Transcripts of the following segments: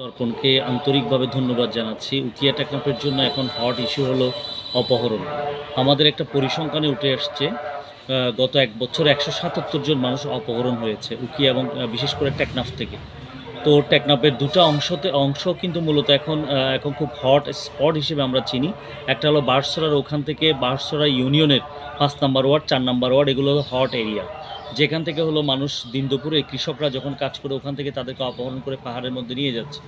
দর্পণকে আন্তরিকভাবে ধন্যবাদ জানাচ্ছি। উকিয়া টেকনাফের জন্য এখন হট ইস্যু হলো অপহরণ। আমাদের একটা পরিসংখ্যানে উঠে আসছে গত এক বছর একশো সাতাত্তর জন মানুষ অপহরণ হয়েছে, উকিয়া এবং বিশেষ করে টেকনাফ থেকে। তো টেকনাফের দুটো অংশতে অংশ কিন্তু মূলত এখন এখন খুব হট স্পট হিসেবে আমরা চিনি। একটা হলো বাঁশছড়ার ওখান থেকে বাঁশছড়া ইউনিয়নের পাঁচ নাম্বার ওয়ার্ড, চার নাম্বার ওয়ার্ড, এগুলো হলো হট এরিয়া যেখান থেকে হলো মানুষ দিন দুপুরে কৃষকরা যখন কাজ করে ওখান থেকে তাদেরকে অপহরণ করে পাহাড়ের মধ্যে নিয়ে যাচ্ছে।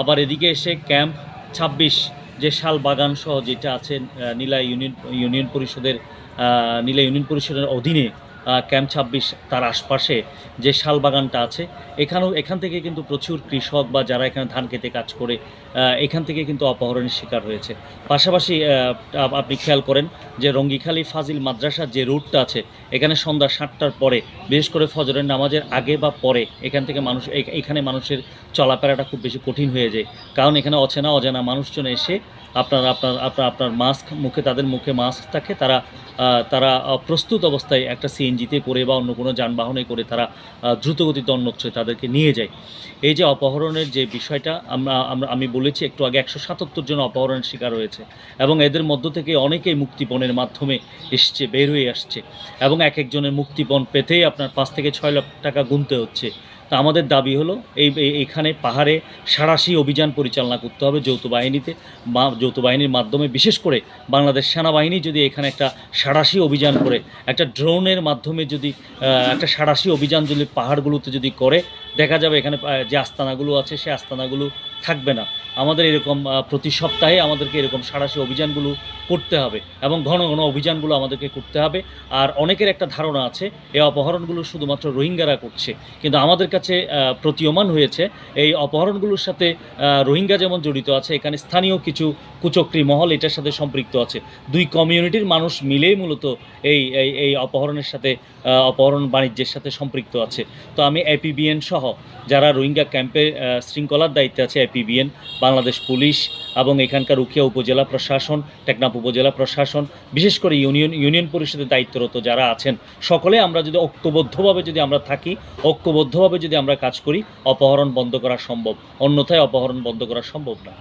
আবার এদিকে এসে ক্যাম্প ছাব্বিশ, যে শাল বাগান সহ যেটা আছে নীলা ইউনিয়ন ইউনিয়ন পরিষদের নীলা ইউনিয়ন পরিষদের অধীনে ক্যাম্প ছাব্বিশ তার আশপাশে যে শাল বাগানটা আছে, এখানেও এখান থেকে কিন্তু প্রচুর কৃষক বা যারা এখানে ধান খেতে কাজ করে এখান থেকে কিন্তু অপহরণের শিকার হয়েছে। পাশাপাশি আপনি খেয়াল করেন যে রঙ্গিখালি ফাজিল মাদ্রাসার যে রুটটা আছে, এখানে সন্ধ্যা সাতটার পরে, বিশেষ করে ফজরের নামাজের আগে বা পরে, এখান থেকে মানুষ এখানে মানুষের চলাফেরাটা খুব বেশি কঠিন হয়ে যায়। কারণ এখানে অচেনা অজানা মানুষজন এসে আপনার আপনার আপনার আপনার মাস্ক মুখে, তাদের মুখে মাস্ক থাকে, তারা তারা প্রস্তুত অবস্থায় একটা সিএনজিতে করে বা অন্য কোনো যানবাহনে করে তারা দ্রুতগতিতে অন্যত্র তাদেরকে নিয়ে যায়। এই যে অপহরণের যে বিষয়টা, আমরা আমি বলেছি একটু আগে, একশো সাতাত্তর জন অপহরণের শিকার হয়েছে এবং এদের মধ্য থেকে অনেকেই মুক্তিপণের মাধ্যমে এসছে, বের হয়ে আসছে এবং এক একজনের মুক্তিপণ পেতেই আপনার পাঁচ থেকে ছয় লাখ টাকা গুনতে হচ্ছে। তা আমাদের দাবি হলো, এই, এই- এইখানে পাহাড়ে সাঁড়াশি অভিযান পরিচালনা করতে হবে যৌথ বাহিনীতে বা যৌথ বাহিনীর মাধ্যমে, বিশেষ করে বাংলাদেশ সেনাবাহিনী যদি এখানে একটা সাঁড়াশি অভিযান করে, একটা ড্রোনের মাধ্যমে যদি একটা সাড়াশি অভিযান যদি পাহাড়গুলোতে যদি করে দেখা যাবে এখানে যে আস্তানাগুলো আছে, সে আস্তানাগুলো থাকবে না। আমাদের এরকম প্রতি সপ্তাহে আমাদেরকে এরকম সাঁড়াশি অভিযানগুলো করতে হবে এবং ঘন ঘন অভিযানগুলো আমাদেরকে করতে হবে। আর অনেকের একটা ধারণা আছে এই অপহরণগুলো শুধুমাত্র রোহিঙ্গারা করছে। কিন্তু আমাদের কাছে প্রতীয়মান হয়েছে, এই অপহরণগুলোর সাথে রোহিঙ্গা যেমন জড়িত আছে, এখানে স্থানীয় কিছু কুচক্রী মহল এটার সাথে সম্পৃক্ত আছে। দুই কমিউনিটির মানুষ মিলেই মূলত এই এই এই অপহরণের সাথে অপহরণ বাণিজ্যের সাথে সম্পৃক্ত আছে। তো আমি এপিবিএন সহ যারা রোহিঙ্গা ক্যাম্পে শৃঙ্খলার দায়িত্বে আছে এপিবিএন, বাংলাদেশ পুলিশ এবং এখানকার উখিয়া উপজেলা প্রশাসন, টেকনাফ উপজেলা প্রশাসন, বিশেষ করে ইউনিয়ন ইউনিয়ন পরিষদের দায়িত্বরত যারা আছেন, সকলে আমরা যদি ঐক্যবদ্ধভাবে যদি আমরা থাকি, ঐক্যবদ্ধভাবে যদি আমরা কাজ করি, অপহরণ বন্ধ করা সম্ভব, অন্যথায় অপহরণ বন্ধ করা সম্ভব না।